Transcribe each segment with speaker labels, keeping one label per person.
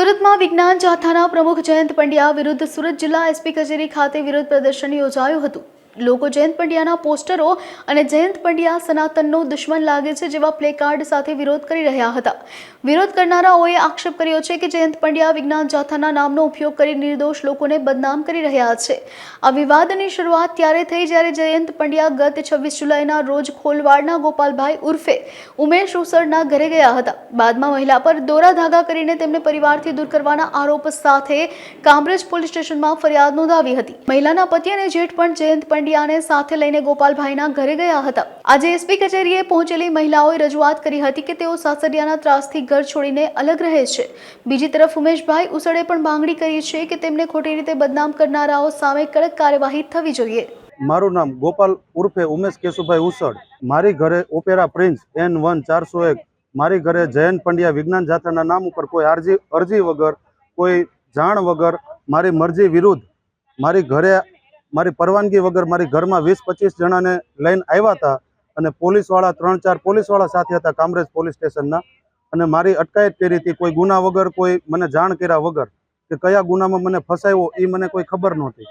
Speaker 1: સુરતમાં વિજ્ઞાન જાથાના પ્રમુખ જયંત પંડ્યા વિરુદ્ધ સુરત જિલ્લા એસપી કચેરી ખાતે વિરોધ પ્રદર્શન યોજાયું હતું. લોકો જયંત પંડ્યાના પોસ્ટરો અને જયંત પંડ્યા સનાતનનો દુશ્મન લાગે છે જેવા પ્લેકાર્ડ સાથે વિરોધ કરી રહ્યા હતા. વિરોધ કરનારાઓએ આક્ષેપ કર્યો છે કે જયંત પંડ્યા વિજ્ઞાન જાથાના નામનો ઉપયોગ કરી નિર્દોષ લોકોને બદનામ કરી રહ્યા છે. આ વિવાદની શરૂઆત ત્યારે થઈ જ્યારે જયંત પંડ્યા ગત છવ્વીસ જુલાઈના રોજ ખોલવાડના ગોપાલભાઈ ઉર્ફે ઉમેશ ઉસરના ઘરે ગયા હતા. બાદમાં મહિલા પર દોરા ધાગા કરીને તેમને પરિવારથી દૂર કરવાના આરોપ સાથે કામરેજ પોલીસ સ્ટેશનમાં ફરિયાદ નોંધાવી હતી. મહિલાના પતિ અને જેઠ પણ જયંત પંડ્યાને સાથે લઈને ગોપાલભાઈના ઘરે ગયા હતા. આજે એસપી કચેરીએ પહોંચેલી મહિલાઓએ રજૂઆત કરી હતી કે તેઓ સાસરિયાના ત્રાસથી ઘર છોડીને અલગ રહે છે. બીજી તરફ ઉમેશભાઈ ઉસળે પણ માંગણી કરી છે કે તેમને ખોટી રીતે બદનામ કરનારાઓ સામે કડક કાર્યવાહી થવી જોઈએ.
Speaker 2: મારું નામ ગોપાલ ઉર્ફે ઉમેશ કેશુભાઈ ઉસળ. મારી ઘરે ઓપેરા પ્રિન્સ એન વન ચારસો એક. મારી ઘરે જયંત પંડ્યા વિજ્ઞાન જાથાના નામ ઉપર કોઈ અરજી અરજી વગર, કોઈ જાણ વગર મારી મરજી વિરુદ્ધ મારી ઘરે મારી પરવાનગી વગર મારી ઘરમાં વીસ પચીસ જણાને લઈને આવ્યા હતા અને પોલીસવાળા ત્રણ ચાર પોલીસવાળા સાથે હતા કામરેજ પોલીસ સ્ટેશનના. અને મારી અટકાયત કરી હતી કોઈ ગુના વગર, કોઈ મને જાણ કર્યા વગર કે કયા ગુનામાં મને ફસાયો એ મને કોઈ ખબર નહોતી.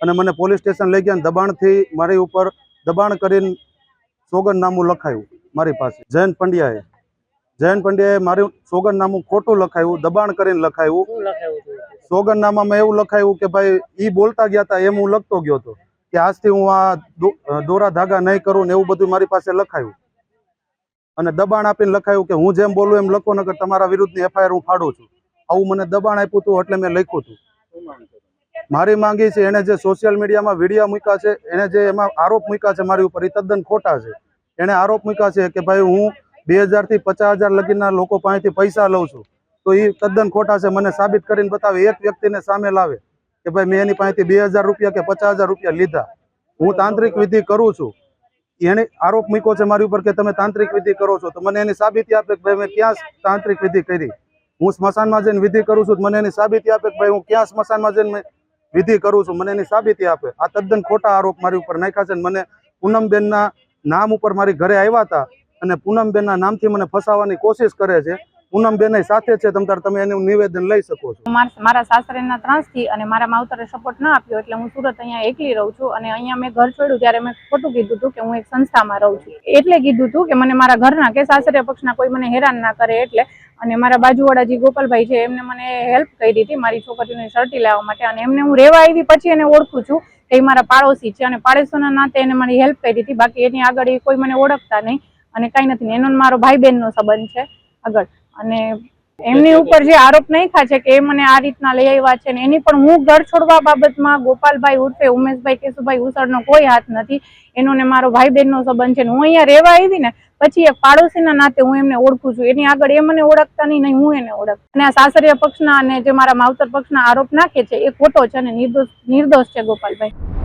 Speaker 2: અને મને પોલીસ સ્ટેશન લઈ ગયા દબાણથી મારી ઉપર દબાણ કરીને સોગંદનામું લખાયું મારી પાસે. જયંત પંડ્યાએ જયંત પંડ્યાએ મારું સોગંદનામું ખોટું લખાયું, દબાણ કરીને લખાયું. સોગંદનામામાં એવું લખાયું કે ભાઈ, ઈ બોલતા ગયા હતા એમ હું લખતો ગયો હતો. કે આજથી હું આ દોરા ધાગા નહીં કરું ને એવું બધું મારી પાસે લખાયું. અને દબાણ આપીને લખાયું કે હું જેમ બોલું એમ લખો નગર તમારા વિરુદ્ધની એફઆઈઆર હું ફાડું છું. આવું મને દબાણ આપ્યું હતું એટલે મેં લખ્યું હતું મારી માંગી છે એને જે સોશિયલ મીડિયામાં વીડિયો મૂક્યા છે એને જે એમાં આરોપ મૂક્યા છે મારી ઉપર એ તદ્દન ખોટા છે. એને આરોપ મૂક્યા છે કે ભાઈ, હું બે હજારથી પચાસ હજાર લગીના લોકો પાસેથી પૈસા લઉં છું. તો એ તદ્દન ખોટા છે. મને સાબિત કરીને બતાવે. એક વ્યક્તિને સામે લાવે કે ભાઈ મેં એની પાસેથી બે હજાર રૂપિયા કે પચાસ રૂપિયા લીધા. હું તાંત્રિક વિધિ કરું છું. એને આરોપ મૂક્યો છે મારી ઉપર કે તમે તાંત્રિક વિધિ કરો છો. તો મને એની સાબિતી આપે કે ભાઈ મેં ક્યાં તાંત્રિક વિધિ કરી? હું સ્મશાનમાં જઈને વિધિ કરું છું મને એની સાબિતી આપે કે ભાઈ હું ક્યાં સ્મશાનમાં જઈને વિધિ કરું છું? મને એની સાબિતી આપે. આ તદ્દન ખોટા આરોપ મારી ઉપર નાખ્યા છે મને પૂનમબેનના નામ ઉપર મારી ઘરે આવ્યા હતા અને પૂનમબેનના નામથી મને ફસાવવાની કોશિશ કરે છે. પૂનમબેન સાથે છે, તમ તાર તમે એનું નિવેદન લઈ શકો છો.
Speaker 3: માર- સાસરેના ત્રાસથી અને મારા માવતરે સપોર્ટ ના આપ્યો એટલે હું સુરત અહીંયા એકલી રહું છું અને અહીંયા મેં ઘર છોડ્યું ત્યારે મેં ખોટું કીધું હતું કે હું એક સંસ્થામાં રહું છું. એટલે કીધું હતું કે મને મારા ઘરના કે સાસરે પક્ષના કોઈ મને હેરાન ના કરે એટલે અને મારા બાજુવાળા જે ગોપાલભાઈ છે, એમને મને હેલ્પ કરી હતી મારી છોકરીઓની શરટી લાવવા માટે અને એમને હું રહેવા આવી પછી એને ઓળખું છું એ મારા પાડોશી છે અને પાડોશોના નાતે એને મારી હેલ્પ કરી હતી. બાકી એની આગળ એ કોઈ મને ઓળખતા નહીં અને કાંઈ નથી. એનો મારો ભાઈ બહેનનો સંબંધ છે. આગળ. અને એમની ઉપર જે આરોપ નાખ્યા છે કે એ મને આ રીતના લઈ આવ્યા છે ને એની પણ હું ઘર છોડવા બાબતમાં ગોપાલભાઈ ઉર્ફે ઉમેશભાઈ કેશુભાઈ ઉસળનો કોઈ હાથ નથી. એનો ને મારો ભાઈ બહેનનો સંબંધ છે હું અહીંયા રહેવા આવી ને પછી એક પાડોશીના નાતે હું એમને ઓળખું છું. એની આગળ એ મને ઓળખતા નહીં નહીં હું એને ઓળખ. અને આ સાસરિયા પક્ષના અને જે મારા માવતર પક્ષના આરોપ નાખે છે એ ખોટો છે અને નિર્દોષ નિર્દોષ છે ગોપાલભાઈ.